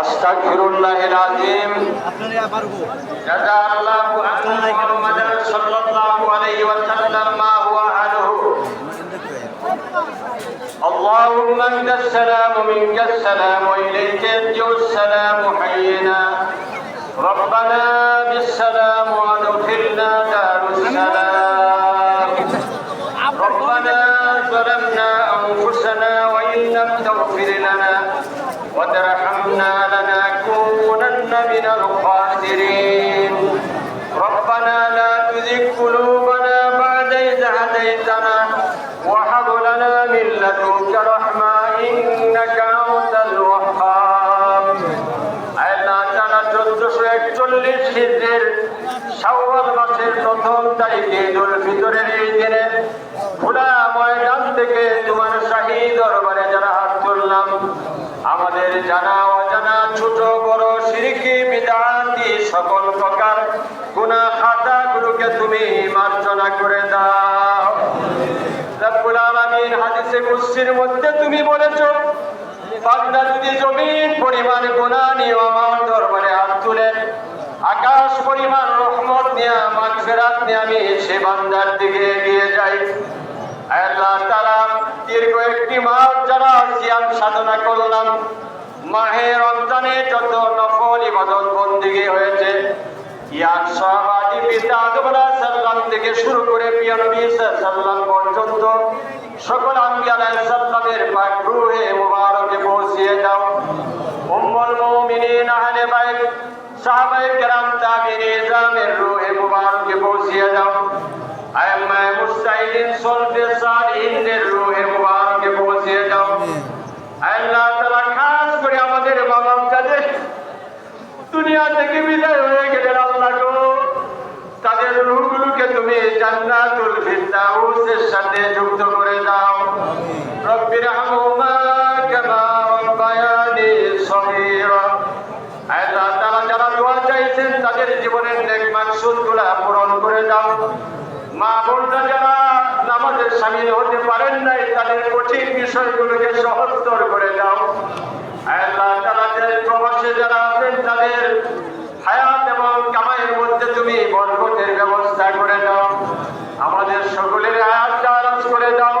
আস্তাগফিরুল্লাহ আযীম আপনারা আবার গো جزا الله عن محمد صلى الله عليه وسلم ما هو عنه اللهم انت السلام منك السلام واليك يرجع السلام حينا ربنا بالسلام وادخلنا دار ফিতরের এই দিনে খোলা ময়দান থেকে তোমার শাহী দরবারে যারা হাত তুললাম, আমাদের জানা অজানা ছোট বড় সিরিকি বিদাতি সকল প্রকার গুনা খাতা গুলোকে তুমি মার্জনা করে দাও। হাদিসে মধ্যে তুমি যদি জমিন পরিমাণ গুণা নিয়ে আমার দরবারে হাত তুলে, আকাশ পরিমাণ নিয়ে নিয়ে আমি সে বান্দার দিকে এগিয়ে যাই। আল্লাহ তাআলা দীর্ঘ একটি মাস যারা সিয়াম সাধনা করলাম যত নফল ইবাদত বন্দিগি হয়েছে পিতা আদম সালাম থেকে শুরু করে প্রিয় নবী সাল্লাল্লাহু পর্যন্ত সকল আম্বিয়া আলাইহিস পাক পৌঁছিয়ে দাও। উম্মুল মুমিনিন আহলে বাইত সাহাবায়ে কেরাম তাবিঈন ইজামের রূহে মুবারকে পৌঁছিয়ে দাও। আয়াম্মায়ে মুস্তাহিদিন সলফে সালিহিনদের রূহে মুবারকে পৌঁছিয়ে দাও। আল্লাহ তাআলা খাস করে আমাদের মা বাপ যাদের দুনিয়া থেকে বিদায় হয়ে গেলেন আল্লাহ গো। তাদের রূহগুলোকে তুমি জান্নাতুল ফিরদাউসের সাথে যুক্ত করে দাও। রব্বির নেক মাকসুদগুলো পূরণ করে দাও। মা বোনরা যারা নামাজের সামিল হতে পারেন নাই, তাদের কঠিন বিষয়গুলোকে সহজতর করে দাও। প্রবাসে যারা আছেন, তাদের হায়াত এবং কামাইয়ের মধ্যে তুমি বরকতের ব্যবস্থা করে দাও। আমাদের সকলের হায়াত চালাজ করে দাও।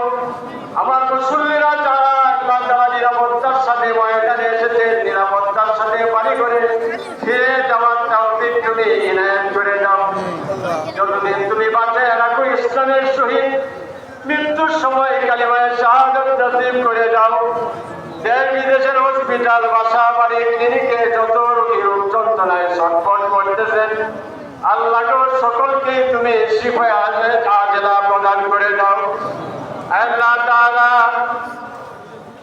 আমার মুসল্লিরা যারা আল্লাহ তাআলা নিরাপত্তার সাথে ময়দানে এসেছেন, নিরাপত্তার সাথে বাড়ি করে ফিরে যাওয়ার তৌফিক তুমি ইনায়াত করে দাও যতদিন তুমি বাঁচায় রাখো ইসলামের সহিত মৃত্যুর সময় কালিমায় শাহাদত নসিব করে দাও দেশ, বিদেশের হসপিটাল বাসা বাড়ি ক্লিনিকে যত রোগী রোগ যন্ত্রণায় সংকট করতেছেন আল্লাহ সকলকে তুমি শিফায় প্রদান করে দাও। আল্লাহ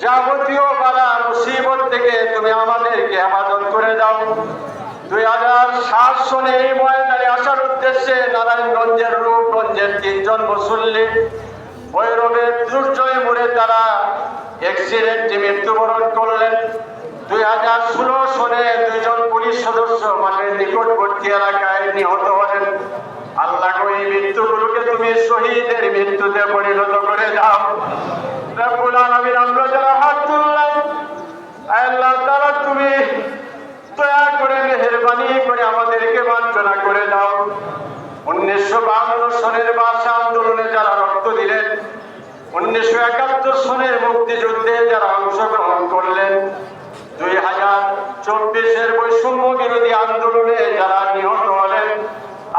যাবতীয় বালা মুসিবত থেকে তুমি আমাদেরকে হেফাজত করে দাও। দুই হাজার সাত সনে এই ময়দানে আসার উদ্দেশ্যে নারায়ণগঞ্জের রূপগঞ্জের তিনজন মুসল্লি ভৈরবের দুর্জয় মোড়ে তারা অ্যাক্সিডেন্টে মৃত্যুবরণ করলেন, দুই হাজার ষোলো সনে দুইজন পুলিশ সদস্য মাঠের নিকটবর্তী এলাকায় নিহত হলেন। আল্লাহ এই মৃত্যুগুলোকে তুমি শহীদের মৃত্যুতে পরিণত করে দাও। রব্বুল আলামিন, আমরা যারা হাত তুললাম, আল্লাহ তাআলা তুমি দয়া করে, মেহেরবানি করে আমাদেরকে বাঞ্ছনা করে দাও। উনিশশো বাহান্ন সনের ভাষা আন্দোলনে উনিশশো একাত্তর সনের মুক্তিযুদ্ধে যারা অংশগ্রহণ করলেন, দুই হাজার চব্বিশের বৈষম্য বিরোধী আন্দোলনে যারা নিহত হলেন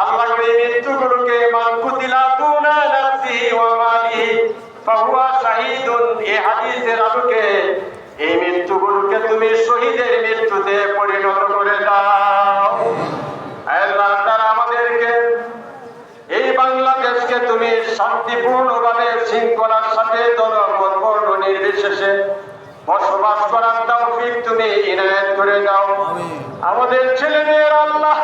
আল্লাহ এই মৃত্যুগুলোকে মান কুতিলা দুনা নাফসিহি হাদিসের আলোকে এই মৃত্যুগুলোকে তুমি শহীদের মৃত্যুতে পরিণত করে দাও আল্লাহ তারা আমাদেরকে এই বাংলাদেশকে তুমি শান্তিপূর্ণভাবে শৃঙ্খলার সাথে দলমত বর্ণ নির্বিশেষে বসবাস করার তৌফিক তুমি ইনায়েত করে দাও। আমাদের ছেলে মেয়ের আল্লাহ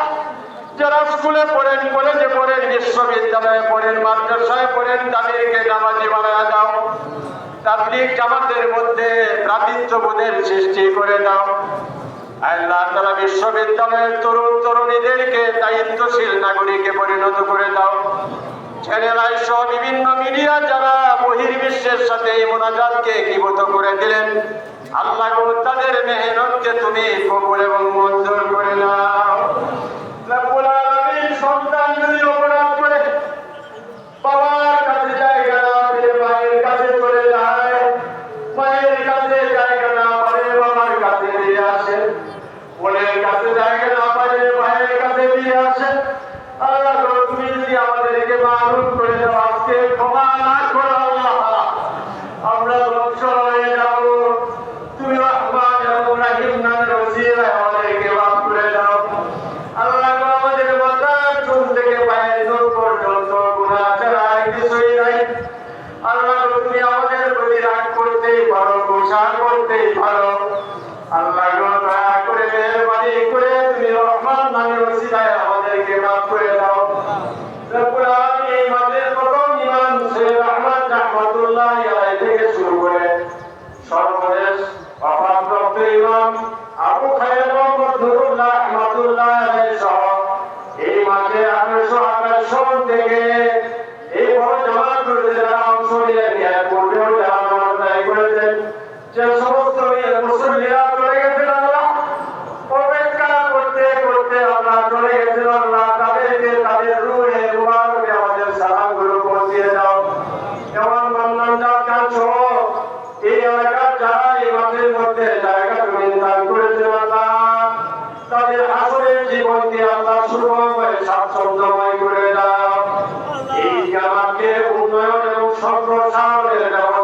যারা স্কুলে পড়েন কলেজে পড়েন বিশ্ববিদ্যালয়ে পড়েন মাদ্রাসায় পড়েন তাদেরকে নামাজি বানায় দাও। তাবলিগ জামাতের মধ্যে ভ্রাতৃত্ববোধের সৃষ্টি করে দাও। আল্লাহ তারা বিশ্ববিদ্যালয়ের তরুণ তরুণীদেরকে দায়িত্বশীল নাগরিকে পরিণত করে দাও। বিভিন্ন মিডিয়া যারা বহির্বিশ্বের সাথে এই মোনাজাতকে একীভূত করে দিলেন আল্লাহ তাদের মেহনতকে তুমি কবুল এবং মঞ্জুর করে নাও। সন্তান যদি অপরাধ করে বাবার কাছে জায়গা না পেলে মায়ের কাছে চলে যায় মায়ের কাছে জায়গা না পারে বাবার কাছে দিয়ে আসে বোনের কাছে জায়গা না পারে ভাইয়ের কাছে দিয়ে আসে আল্লাহ গো, তুমি যদি আমাদেরকে মারুফ করে দাও আজকে ক্ষমা না করো আল্লাহ আমরা ধ্বংস হয়ে যাব তুমি রহমান এবং রাহিম নামের ওসিলায় আমাদেরকে মাফ করে দাও আল্লাহ গো, আমাদের মাথার চুল থেকে পায়ের নখ পর্যন্ত গুনাহ ছাড়া আর কিছুই নাই আল্লাহ গো, তুমি আমাদের প্রতি রাগ করতেই পারো গোসা করতেই পারো আল্লাহ গো, দয়া করে মেহরবানি করে তুমি রহমান নামের ওসিলায় আমাদেরকে মাফ করে দাও রব্বুল আলামিন এই মাঠের প্রথম ইমাম সৈয়দ আহমদ রাহমাতুল্লাহ আলাইহি থেকে শুরু করে সর্বশেষ অপাপ্রাপ্ত ইমাম আবু খায়ের মোহাম্মদ নুরুল্লাহ রহমাতুল্লাহ আলাইহি সহ এই মাঠে আঠারোশো আঠাশ সন থেকে এই বড় জামাত করতে যারা অংশ নিলেন এর পূর্বেও যারা নামাজ আদায় করেছেন যে সমস্ত মুসল্লিরা চলে গেছেন আল্লাহ অপেক্ষা করতে আমরা চলে গেছেন আল্লাহ তাদেরকে তাদের রুহে মুবারকে আমাদের সালামগুলো পৌঁছিয়ে দাও। যেমন বন্ধন যাত্রা সহ এই এলাকার যারা এই মাঠের মধ্যে জায়গা তুমি দান করেছেন আল্লাহ, তাদের আসলে জীবনকে আল্লাহ সুখময় স্বাচ্ছন্দ্যময় করে দাও। এই জামাকে উন্নয়ন এবং সম্প্রসারণের ব্যবস্থা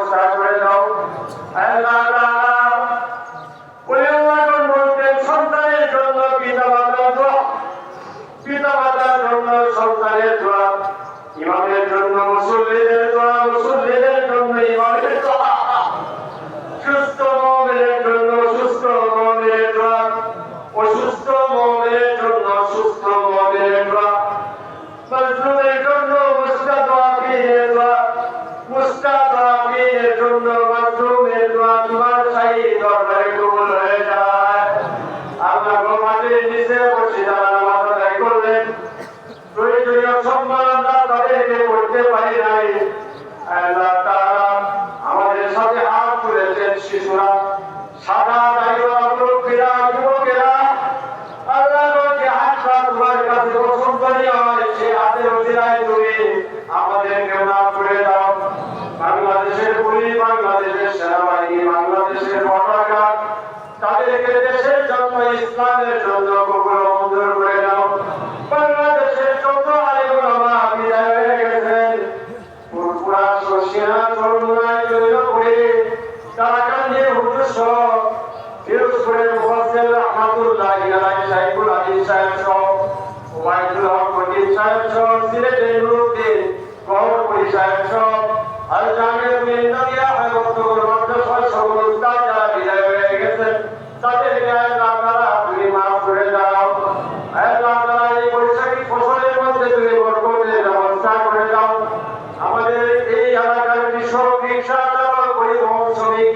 অসুস্থ মুমিনের জন্য সুস্থ মুমিনের দোয়া। মজলুমের জন্য মুস্তাদ আফিনের দোয়া মুস্তাদ আফিনের জন্য মজলুমের দোয়া। তোমার শাহী দরবারে কবুল হয়ে যায়। আল্লাহ গো মাটির নিচে বসে যারা নামাজ আদায় করলেন। প্রয়োজনীয় সম্মান আমরা তাদেরকে করতে পারি নাই আল্লাহ তাআলা আমাদের সাথে হাত তুলেছেন শিশুরা সাদা দায়িত্ব লোকেরা যুবকেরা আল্লাহ গো যে হাতটা তোমার কাছে পছন্দনীয় হয় সে হাতের অধীনায় তুমি আমাদেরকে মাফ করে দাও বাংলাদেশের পুলিশ বাংলাদেশের সেনাবাহিনী বাংলাদেশের পতাকা তাদেরকে দেশের জন্য ইসলামের জন্য কবুল ও মঞ্জুর করে দাও বাংলাদেশের যত আলিম ওলামা বিদায় হয়ে গেছেন পুরপুরা শশিয়া তরুণায় জৈনপুরে তারাকান্দি হুজুর সহ ফিরোজপুরের মুফাসসির রহমাতুল্লাহ আলাইহি সাইফুল আলী সাহেব সহ ওবায়দুল হক ফকির সাহেব সহ সিলেটের নুরুদ্দিন গহরপুরি সাহেব সহ আল জামিয়া মিন্দারিয়া হায়বতুল মাদ্রাসা সহ উস্তাদ যারা বিদায় হয়ে গেছেন তাদেরকে আল্লাহ তাআলা তুমি মাফ করে দাও আল্লাহ তাআলা এই বৈশাখী ফসলের মধ্যে তুমি বরকতের ব্যবস্থা করে দাও আমাদের এই এলাকার কৃষক রিক্সা চালক পরিবহন শ্রমিক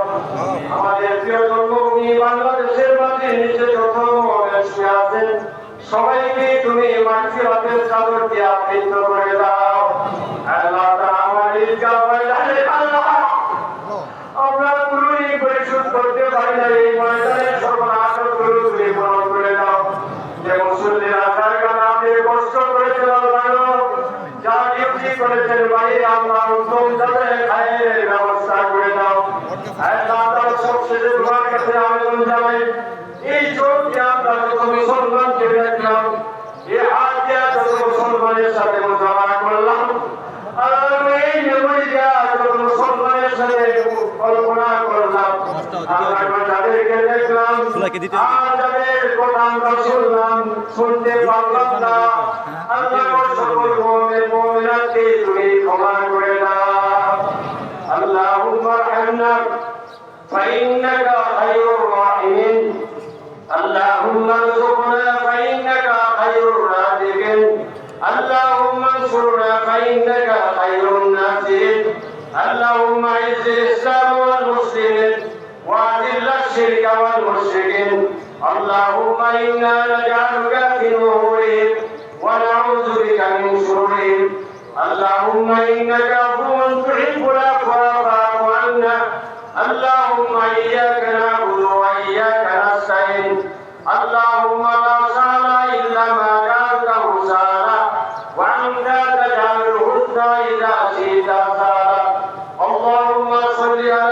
আমাদের জন্মভূমি বাংলাদেশের মাঝে নিচে মোহামের আছেন। সবাইকে তুমি মানসিরাতের চাদর দিয়ে আবৃত করে দাও। আল্লাহ আমার পুরোই পরিশোধ করতে পারি না, এই ময়দানের সর্বনাশগুলো তুমি পূরণ করে দাও যে মুসল্লিরা জায়গা না পেয়ে কষ্ট করেছিল আল্লাহ যা ডিউটি করেছেন বাইরে আল্লাহ উত্তম যাতে খায়ের ব্যবস্থা করে দাও আল্লাহ তাআলা সবশেষে তোমার কাছে আবেদন জানাই এই চোখকে আমরা যত মুসলমানকে দেখলাম এই হাত দিয়া যত মুসলমানের সাথে মোজামারা করলাম আল্লাহ এই মেমোরি দিয়া যত মুসলমানের সাথে কল্পনা করলাম আমরা যাদেরকে দেখলাম দিতে শুনলাম শুনতে পারলাম না। আল্লাহ সকল মুমিন মুমিনাতকে তুমি ক্ষমা اللهم إنا نجعلك في نورهم ونعوذ بك من شرورهم اللهم إنك عفو تحب العفو فاعف عنا اللهم إياك نعبد وإياك نستعين. اللهم لا سهل إلا ما جعلته سهلا وأنت تجعل الحزن إذا شئت سهلا اللهم صل على